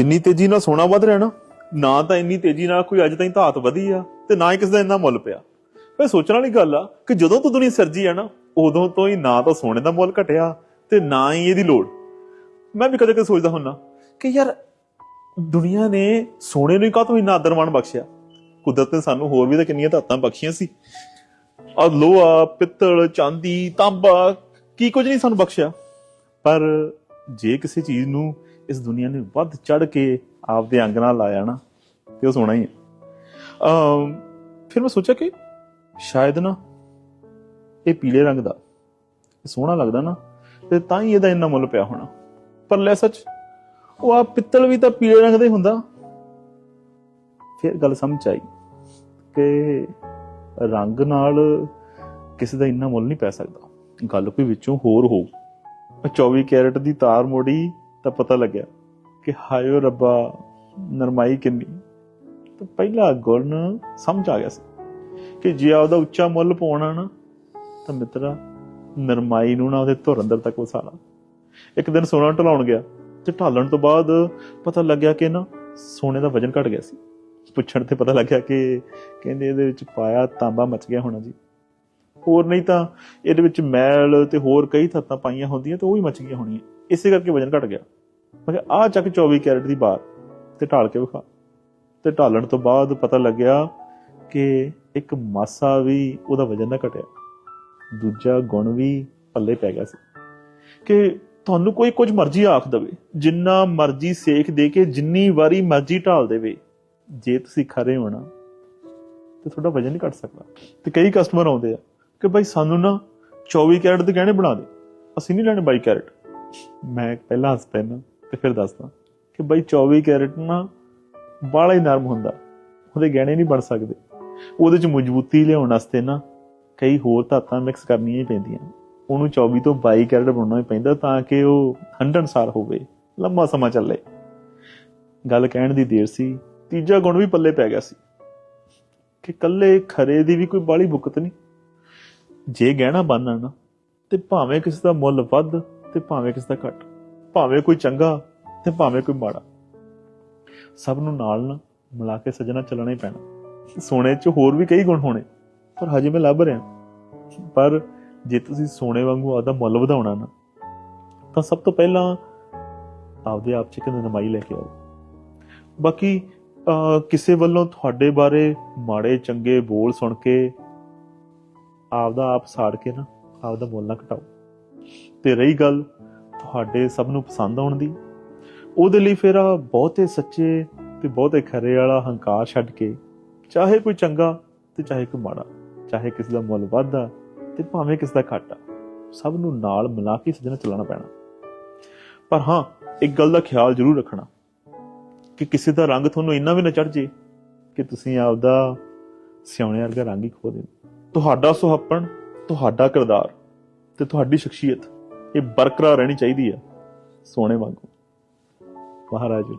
ਜਿੰਨੀ ਤੇਜ਼ੀ ਨਾਲ ਸੋਨਾ ਵੱਧ ਰਿਹਾ ਨਾ ਨਾ ਤਾਂ ਇੰਨੀ ਤੇਜ਼ੀ ਨਾਲ ਕੋਈ ਅੱਜ ਤਾਈਂ ਧਾਤ ਵਧੀ ਆ ਤੇ ਨਾ ਹੀ ਕਿਸ ਦਾ ਇੰਨਾ ਮੁੱਲ ਪਿਆ। ਫਿਰ ਸੋਚਣ ਵਾਲੀ ਗੱਲ ਆ ਕਿ ਜਦੋਂ ਤੋਂ ਦੁਨੀਆ ਸਰਜੀ ਆ ਨਾ, ਉਦੋਂ ਤੋਂ ਹੀ ਨਾ ਤਾਂ ਸੋਨੇ ਦਾ ਮੁੱਲ ਘਟਿਆ ਤੇ ਨਾ ਹੀ ਇਹਦੀ ਲੋੜ। ਮੈਂ ਵੀ ਕਦੇ ਕਦੇ ਸੋਚਦਾ ਹੁੰਨਾ ਕਿ ਯਾਰ, ਦੁਨੀਆ ਨੇ ਸੋਨੇ ਨੂੰ ਹੀ ਕਾਹਤੋਂ ਇੰਨਾ ਆਦਰਮਾਨ ਬਖਸ਼ਿਆ? ਕੁਦਰਤ ਨੇ ਸਾਨੂੰ ਹੋਰ ਵੀ ਤਾਂ ਕਿੰਨੀਆਂ ਧਾਤਾਂ ਬਖਸ਼ੀਆਂ ਸੀ। ਆ ਲੋਹਾ, ਪਿੱਤਲ, ਚਾਂਦੀ, ਤਾਂਬਾ, ਕੀ ਕੁਝ ਨਹੀਂ ਸਾਨੂੰ ਬਖਸ਼ਿਆ। ਪਰ ਜੇ ਕਿਸੇ ਚੀਜ਼ ਨੂੰ ਇਸ ਦੁਨੀਆ ਨੇ ਵੱਧ ਚੜ ਕੇ ਆਪਦੇ ਅੰਗ ਨਾਲ ਲਾਇਆ ਨਾ, ਤੇ ਉਹ ਸੋਹਣਾ ਹੀ ਹੈ। ਫਿਰ ਮੈਂ ਸੋਚਿਆ ਕਿ ਸ਼ਾਇਦ ਨਾ ਇਹ ਪੀਲੇ ਰੰਗ ਦਾ ਸੋਹਣਾ ਲੱਗਦਾ ਨਾ, ਤੇ ਤਾਂ ਹੀ ਇਹਦਾ ਇੰਨਾ ਮੁੱਲ ਪਿਆ ਹੋਣਾ। ਪਰ ਲੈ ਸੱਚ, ਉਹ ਆ ਪਿੱਤਲ ਵੀ ਤਾਂ ਪੀਲੇ ਰੰਗ ਦਾ ਹੀ ਹੁੰਦਾ। ਫਿਰ ਗੱਲ ਸਮਝ ਆਈ ਕਿ ਰੰਗ ਨਾਲ ਕਿਸੇ ਦਾ ਇੰਨਾ ਮੁੱਲ ਨਹੀਂ ਪੈ ਸਕਦਾ। ਗੱਲ ਕੋਈ ਵਿੱਚੋਂ ਹੋਰ ਹੋਊ। ਮੈਂ 24 ਕੈਰਟ ਦੀ ਤਾਰ ਮੋੜੀ ਤਾਂ ਪਤਾ ਲੱਗਿਆ ਕਿ ਹਾਇਓ ਰੱਬਾ, ਨਰਮਾਈ ਕਿੰਨੀ। ਤਾਂ ਪਹਿਲਾ ਗੁਣ ਸਮਝ ਆ ਗਿਆ ਸੀ ਕਿ ਜੇ ਆਪਦਾ ਉੱਚਾ ਮੁੱਲ ਪਾਉਣਾ ਨਾ, ਤਾਂ ਮਿੱਤਰਾ, ਨਰਮਾਈ ਨੂੰ ਨਾ ਉਹਦੇ ਧੁਰ ਅੰਦਰ ਤੱਕ ਵਸਾਲਾ। ਇੱਕ ਦਿਨ ਸੋਨਾ ਢਲਾਉਣ ਗਿਆ ਤੇ ਢਾਲਣ ਤੋਂ ਬਾਅਦ ਪਤਾ ਲੱਗਿਆ ਕਿ ਨਾ ਸੋਨੇ ਦਾ ਵਜਨ ਘਟ ਗਿਆ ਸੀ। ਪੁੱਛਣ ਤੇ ਪਤਾ ਲੱਗਿਆ ਕਿ ਕਹਿੰਦੇ ਇਹਦੇ ਵਿੱਚ ਪਾਇਆ ਤਾਂਬਾ ਮਚ ਗਿਆ ਹੋਣਾ ਜੀ। ਹੋਰ ਨਹੀਂ ਤਾਂ ਇਹਦੇ ਵਿੱਚ ਮੈਲ ਤੇ ਹੋਰ ਕਈ ਤੱਤਾਂ ਪਾਈਆਂ ਹੁੰਦੀਆਂ ਤੇ ਉਹ ਵੀ ਮਚ ਗਈਆਂ ਹੋਣੀਆਂ। ਇਸੇ ਕਰਕੇ ਵਜਨ ਘਟ ਗਿਆ। ਮੈਂ ਕਿਹਾ ਆ ਚੱਕ 24 ਕੈਰਟ ਦੀ ਬਾਰ ਤੇ ਢਾਲ ਕੇ ਵਿਖਾ। ਤੇ ਢਾਲਣ ਤੋਂ ਬਾਅਦ ਪਤਾ ਲੱਗਿਆ ਕਿ ਇੱਕ ਮਾਸਾ ਵੀ ਉਹਦਾ ਵਜਨ ਨਾ ਘਟਿਆ। ਦੂਜਾ ਗੁਣ ਵੀ ਪੱਲੇ ਪੈ ਗਿਆ ਸੀ ਕਿ ਤੁਹਾਨੂੰ ਕੋਈ ਕੁਝ ਮਰਜ਼ੀ ਆਖ ਦਵੇ, ਜਿੰਨਾ ਮਰਜ਼ੀ ਸੇਖ ਦੇ ਕੇ ਜਿੰਨੀ ਵਾਰੀ ਮਰਜ਼ੀ ਢਾਲ ਦੇਵੇ, ਜੇ ਤੁਸੀਂ ਖਰੇ ਹੋਣਾ ਤੇ ਤੁਹਾਡਾ ਵਜਨ ਨਹੀਂ ਘਟ ਸਕਦਾ। ਤੇ ਕਈ ਕਸਟਮਰ ਆਉਂਦੇ ਆ ਕਿ ਭਾਈ ਸਾਨੂੰ ਨਾ 24 ਕੈਰਟ ਦੇ ਗਹਿਣੇ ਬਣਾ ਦੇ, ਅਸੀਂ ਨਹੀਂ ਲੈਣੇ 22 ਕੈਰਟ। ਮੈਂ ਪਹਿਲਾਂ ਹੱਸ ਪੈਣਾ ਤੇ ਫਿਰ ਦੱਸਦਾ ਕਿ ਭਾਈ 24 ਕੈਰਟ ਨਾ ਬਾਲਾ ਹੀ ਨਰਮ ਹੁੰਦਾ, ਉਹਦੇ ਗਹਿਣੇ ਨਹੀਂ ਬਣ ਸਕਦੇ। ਉਹਦੇ ਚ ਮਜ਼ਬੂਤੀ ਲਿਆਉਣ ਵਾਸਤੇ ਨਾ ਕਈ ਹੋਰ ਧਾਤਾਂ ਮਿਕਸ ਕਰਨੀਆਂ ਹੀ ਪੈਂਦੀਆਂ। ਉਹਨੂੰ 24 ਤੋਂ 22 ਕੈਰਟ ਬਣਾਉਣਾ ਹੀ ਪੈਂਦਾ ਤਾਂ ਕਿ ਉਹ ਹੰਢਣਸਾਰ ਹੋਵੇ, ਲੰਮਾ ਸਮਾਂ ਚੱਲੇ। ਗੱਲ ਕਹਿਣ ਦੀ ਦੇਰ ਸੀ, ਤੀਜਾ ਗੁਣ ਵੀ ਪੱਲੇ ਪੈ ਗਿਆ ਸੀ, ਕਿ ਕੱਲੇ ਖਰੇ ਦੀ ਵੀ ਕੋਈ ਬਾਲੀ ਬੁਕਤ ਨਹੀਂ। ਜੇ ਗਹਿਣਾ ਬੰਨਣਾ ਨਾ ਤੇ ਭਾਵੇਂ ਕਿਸੇ ਦਾ ਮੁੱਲ ਵੱਧ ਤੇ ਭਾਵੇਂ ਕਿਸੇ ਦਾ ਘੱਟ। ਭਾਵੇਂ ਕੋਈ ਚੰਗਾ ਤੇ ਭਾਵੇਂ ਕੋਈ ਮਾੜਾ। ਸਭ ਨੂੰ ਨਾਲ ਨਾ ਮਿਲਾ ਕੇ ਸਜਣਾ ਚੱਲਣਾ ਹੀ ਪੈਣਾ। ਸੋਨੇ 'ਚ ਹੋਰ ਵੀ ਕਈ ਗੁਣ ਹੋਣੇ ਪਰ ਹਜੇ ਮੈਂ ਲੱਭ ਰਿਹਾ। ਪਰ ਜੇ ਤੁਸੀਂ ਸੋਨੇ ਵਾਂਗੂ ਆਦਾ ਮੁੱਲ ਵਧਾਉਣਾ ਨਾ ਤਾਂ ਸਭ ਤੋਂ ਪਹਿਲਾਂ ਆਪਦੇ ਆਪ 'ਚ ਇੱਕ ਲੈ ਕੇ ਆਓ। ਬਾਕੀ ਅਹ, ਕਿਸੇ ਵੱਲੋਂ ਤੁਹਾਡੇ ਬਾਰੇ ਮਾੜੇ ਚੰਗੇ ਬੋਲ ਸੁਣ ਕੇ ਆਪਦਾ ਆਪ ਸਾੜ ਕੇ ਨਾ ਆਪਦਾ ਮੁੱਲ ਨਾ ਘਟਾਓ। ਤੇ ਰਹੀ ਗੱਲ ਤੁਹਾਡੇ ਸਭ ਨੂੰ ਪਸੰਦ ਆਉਣ ਦੀ। ਉਹਦੇ ਲਈ ਫਿਰ ਆ ਬਹੁਤੇ ਸੱਚੇ ਤੇ ਬਹੁਤੇ ਖਰੇ ਵਾਲਾ ਹੰਕਾਰ ਛੱਡ ਕੇ ਚਾਹੇ ਕੋਈ ਚੰਗਾ ਤੇ ਚਾਹੇ ਕੋਈ ਮਾੜਾ, ਚਾਹੇ ਕਿਸੇ ਦਾ ਮੁੱਲ ਵਾਧਾ ਤੇ ਭਾਵੇਂ ਕਿਸੇ ਦਾ ਘਾਟਾ, ਸਭ ਨੂੰ ਨਾਲ ਮਿਲਾ ਕੇ ਸਜਣਾ ਚੱਲਣਾ ਪੈਣਾ। ਪਰ ਹਾਂ, ਇੱਕ ਗੱਲ ਦਾ ਖਿਆਲ ਜ਼ਰੂਰ ਰੱਖਣਾ ਕਿ ਕਿਸੇ ਦਾ ਰੰਗ ਤੁਹਾਨੂੰ ਇੰਨਾ ਵੀ ਨਾ ਚੜ ਜੇ ਕਿ ਤੁਸੀਂ ਆਪਦਾ ਸਿਆਣੇ ਵਰਗਾ ਰੰਗ ਹੀ ਖੋ ਦੇ ਤੁਹਾਡਾ ਸੁਹੱਪਣ, ਤੁਹਾਡਾ ਕਿਰਦਾਰ ਤੇ ਤੁਹਾਡੀ ਸ਼ਖਸੀਅਤ ਇਹ ਬਰਕਰਾਰ ਰਹਿਣੀ ਚਾਹੀਦੀ ਹੈ ਸੋਨੇ ਵਾਂਗੂ। ਮਹਾਰਾਜ ਜੀ।